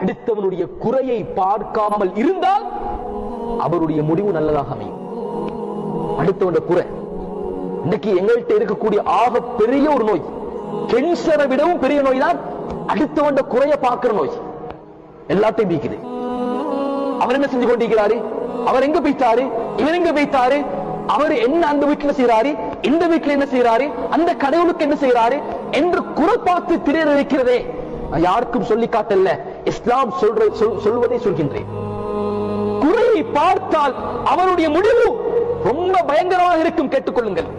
அடுத்தவனுடைய குறையை பார்க்காமல் இருந்தால் அவருடைய முடிவு நல்லதாக அமையும். அடுத்தவனுடைய குறை. இன்னைக்கு எங்கள்கிட்ட இருக்கக்கூடிய ஆக பெரிய ஒரு நோய். கென்சரை விடவும் பெரிய நோய் தான் அடுத்தவன் குறைய பார்க்கிற நோய். எல்லாத்தையும் நீக்குது அவர் என்ன செஞ்சு கொண்டிருக்கிறாரு? அவர் எங்க போய்த்தாரு இவர் எங்க போய்த்தாரு அவர் என்ன அந்த வீட்டுல செய்யறாரு இந்த வீட்டுல என்ன செய்யறாரு அந்த கடவுளுக்கு என்ன செய்யறாரு என்று குறை பார்த்து திரையில யாருக்கும் சொல்லி காட்டல. இஸ்லாம் சொல்வதை சொல்கின்றேன். குறையை பார்த்தால் அவருடைய முடிவு ரொம்ப பயங்கரமாக இருக்கும் கேட்டுக்கொள்ளுங்கள்.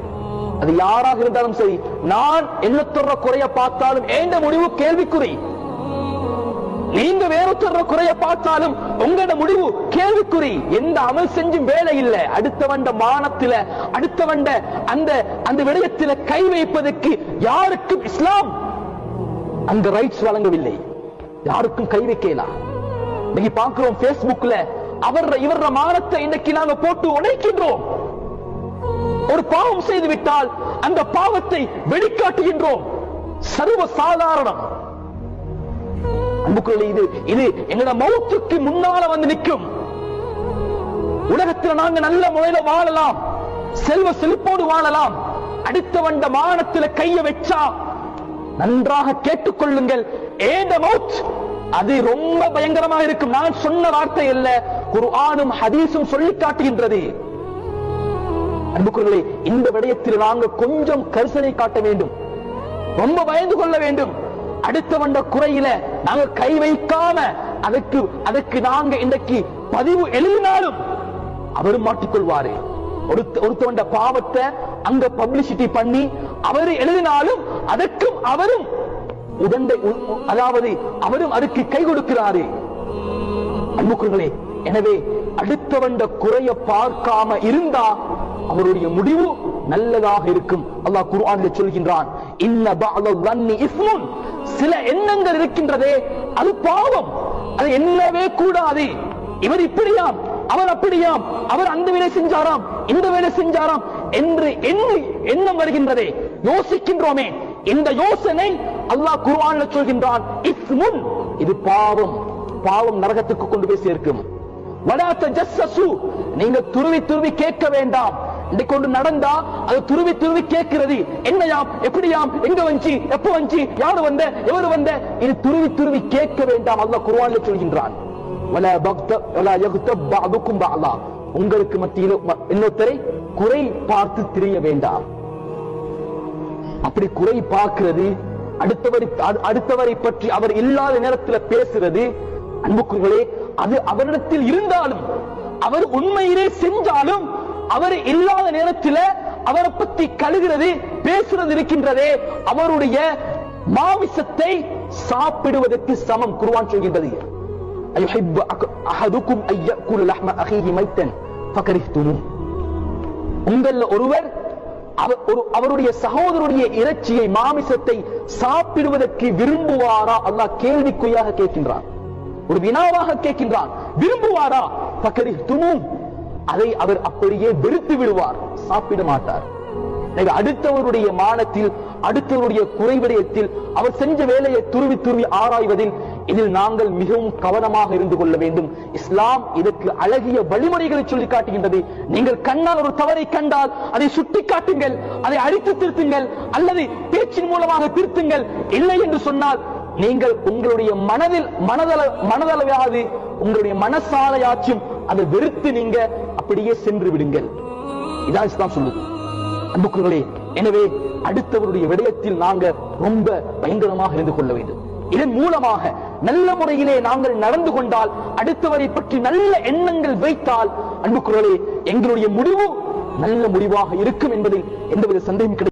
அது யாராக இருந்தாலும் சரி நான் என்ன சொல்ற குறைய பார்த்தாலும் எந்த முடிவு கேள்விக்குறி? நீங்க வேறொருத்தர குறைய பார்த்தாலும் உங்களோட முடிவு கேள்விக்குறி. எந்த அமல் செஞ்சும் வேலை இல்ல. அடுத்தவண்ட மானத்தில அடுத்தவண்ட அந்த அந்த விடயத்தில கை வைப்பதற்கு யாருக்கும் இஸ்லாம் அந்த ரைட்ஸ் வழங்கவில்லை. யாருக்கும் கை வைக்கலாம் இன்னைக்கு பார்க்கிறோம் பேஸ்புக்ல அவர் இவர மானத்தை இன்னைக்கு நாங்க போட்டு உடைக்கின்றோம். ஒரு பாவம் செய்து விட்டால் அந்த பாவத்தை வெளிக்காட்டுகின்றோம். சர்வ சாதாரணம். இது இது எங்களோட மௌத்துக்கு முன்னால வந்து நிற்கும். உலகத்தில் நாங்க நல்ல முறையில வாழலாம். செல்வ செழிப்போடு வாழலாம். அடுத்த வந்த மானத்துல கைய வச்சா நன்றாக கேட்டுக்கொள்ளுங்கள். ஏன் அது ரொம்ப பயங்கரமா இருக்கும். நான் சொன்ன வார்த்தை இல்ல குர்ஆனும் ஹதீஸும் சொல்லி காட்டுகின்றது. அன்புக்குள்ளே இந்த விடயத்தில் நாங்க கொஞ்சம் கரிசனை காட்ட வேண்டும். ரொம்ப பயந்து கொள்ள வேண்டும். அடுத்த வந்த குறையில நாங்க கை வைக்காம அதுக்கு அதுக்கு நாங்க இன்றைக்கு பதிவு எழுதினாலும் அவரும் மாட்டிக்கொள்வாரு. ஒருத்த ஒருத்தவண்ட பாவத்தை அங்க பப்ளிசிட்டி பண்ணி அவரு எழுதினாலும் அதற்கும் அவரும் உதண்டை அதாவது அவரும் அதுக்கு கை கொடுக்கிறாரு. அன்புக்குறங்களே எனவே அடுத்தவண்ட குறைய பார்க்காம இருந்தா அவருடைய முடிவு நல்லதாக இருக்கும். அல்லாஹ் குர்ஆனில் சொல்கின்றான் இன்ன பஅத ظنி இஸ்முன். சில எண்ணங்கள் இருக்கின்றதே அது பாவம். அது என்னவே கூடாது. இவர் இப்படியாம் அவர் அப்படியாம் அவர் அந்த வேலை செஞ்சாராம் இந்த வேலை செஞ்சாராம் என்று எண்ணி எண்ணம் வருகின்றதே. யோசிக்கின்றோமே. இந்த யோசனை அல்லாஹ் குர்ஆன்ல சொல்கின்றான் இஸ்முன் இது பாவம். பாவம் நரகத்துக்கு கொண்டு போய் சேர்க்கும். வலா தஜஸ்ஸசு நீங்க துருவி துருவி கேட்க வேண்டாம். இன்னைக்கு கொண்டு நடந்தா அது துருவி துருவி கேட்கிறது. என்னையாம் எப்படியாம் எங்க வந்துச்சு எப்ப வந்துச்சு யாரு வந்த எவரு வந்த? இது துருவி துருவி கேட்க வேண்டாம் அல்லாஹ் குர்ஆன்ல சொல்கின்றான். வல பக்த வலா யக்தப் பஅதுக்கும் பஅலா. உங்களுக்கு மத்தியில் இன்னொருத்தரை குறை பார்த்து திரிய வேண்டாம். அப்படி குறை பார்க்கிறது அடுத்தவரை அடுத்தவரை பற்றி அவர் இல்லாத நேரத்தில் பேசுறது அன்புக்குர்களே அது அவரிடத்தில் இருந்தாலும் அவர் உண்மையிலே செஞ்சாலும் அவர் இல்லாத நேரத்தில் அவரை பத்தி கழுகிறது பேசுறது இருக்கின்றதே அவருடைய மாமிசத்தை சாப்பிடுவதற்கு சமம் குருவான் சொல்கின்றது. அஹதுக்கும் ஐயா குல் அஹ்ம அஹீஹி மைத்தன் பகரித்துனும் ஒருவர் அவருடைய சகோதரருடைய இறைச்சியை மாமிசத்தை சாப்பிடுவதற்கு விரும்புவாரா? அல்லாஹ் கேள்விக்குறியாக கேட்கின்றான். ஒரு வினாவாக கேட்கின்றான். விரும்புவாரா? பக்கரி துமும் அதை அவர் அப்படியே வெறுத்து விடுவார். சாப்பிட மாட்டார். அடுத்தவருடைய மானத்தில் அடுத்தவருடைய குறைவிடயத்தில் அவர் செஞ்ச வேலையை துருவி துருவி ஆராய்வதில் இதில் நாங்கள் மிகவும் கவனமாக இருந்து கொள்ள வேண்டும். இஸ்லாம் இதற்கு அழகிய வழிமுறைகளை சொல்லி காட்டுகின்றது நீங்கள் கண்ணால் ஒரு தவறை கண்டால் அதை சுட்டி காட்டுங்கள் அதை அழித்து திருத்துங்கள் அல்லது பேச்சின் மூலமாக திருத்துங்கள். இல்லை என்று சொன்னால் நீங்கள் உங்களுடைய மனதில் மனதள மனதளவையாவது உங்களுடைய மனசாலையாச்சும் அதை வெறுத்து நீங்க அப்படியே சென்று விடுங்கள். இதான் இஸ்லாம் சொல்லுது. அன்புக்குங்களே எனவே அடுத்தவருடைய விடயத்தில் நாங்க ரொம்ப பயங்கரமாக இருந்து கொள்ள வேண்டும். இதன் மூலமாக நல்ல முறையிலே நாங்கள் நடந்து கொண்டால் அடுத்தவரை பற்றி நல்ல எண்ணங்கள் வைத்தால் அன்புக்குங்களே எங்களுடைய முடிவு நல்ல முடிவாக இருக்கும் என்பதில் எந்தவித சந்தேகம் கிடையாது.